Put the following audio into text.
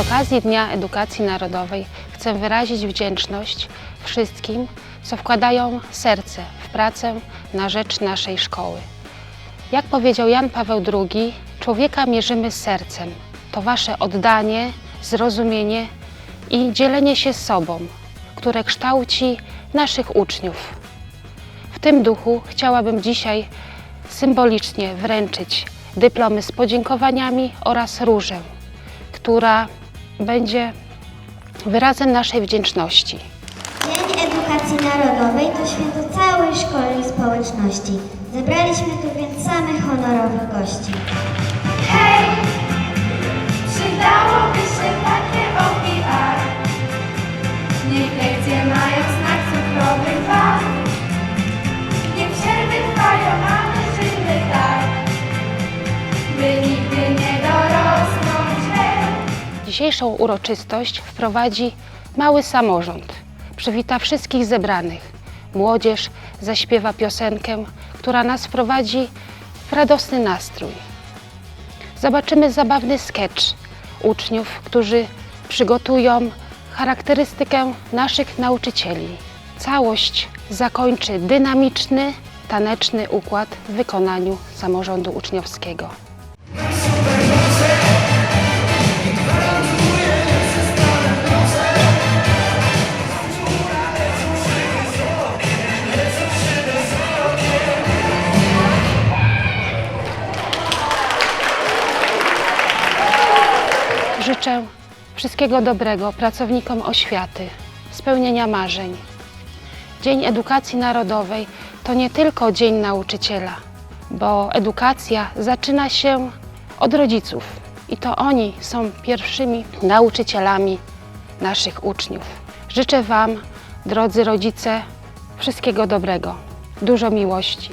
okazji Dnia Edukacji Narodowej chcę wyrazić wdzięczność wszystkim, co wkładają serce w pracę na rzecz naszej szkoły. Jak powiedział Jan Paweł II, człowieka mierzymy sercem. To wasze oddanie, zrozumienie i dzielenie się sobą, które kształci naszych uczniów. W tym duchu chciałabym dzisiaj symbolicznie wręczyć dyplomy z podziękowaniami oraz różę, która będzie wyrazem naszej wdzięczności. Dzień Edukacji Narodowej to święto całej szkoły i społeczności. Zebraliśmy tu więc samych honorowych gości. Hej! Przydałoby się takie OPR. Niech lekcje mają znak cukrowych barw. Niech przerwy trwają, a my żyjmy tak. By Dzisiejszą uroczystość wprowadzi mały samorząd. Przywita wszystkich zebranych. Młodzież zaśpiewa piosenkę, która nas wprowadzi w radosny nastrój. Zobaczymy zabawny sketch uczniów, którzy przygotują charakterystykę naszych nauczycieli. Całość zakończy dynamiczny, taneczny układ w wykonaniu samorządu uczniowskiego. Życzę wszystkiego dobrego pracownikom oświaty, spełnienia marzeń. Dzień Edukacji Narodowej to nie tylko Dzień Nauczyciela, bo edukacja zaczyna się od rodziców i to oni są pierwszymi nauczycielami naszych uczniów. Życzę Wam, drodzy rodzice, wszystkiego dobrego, dużo miłości,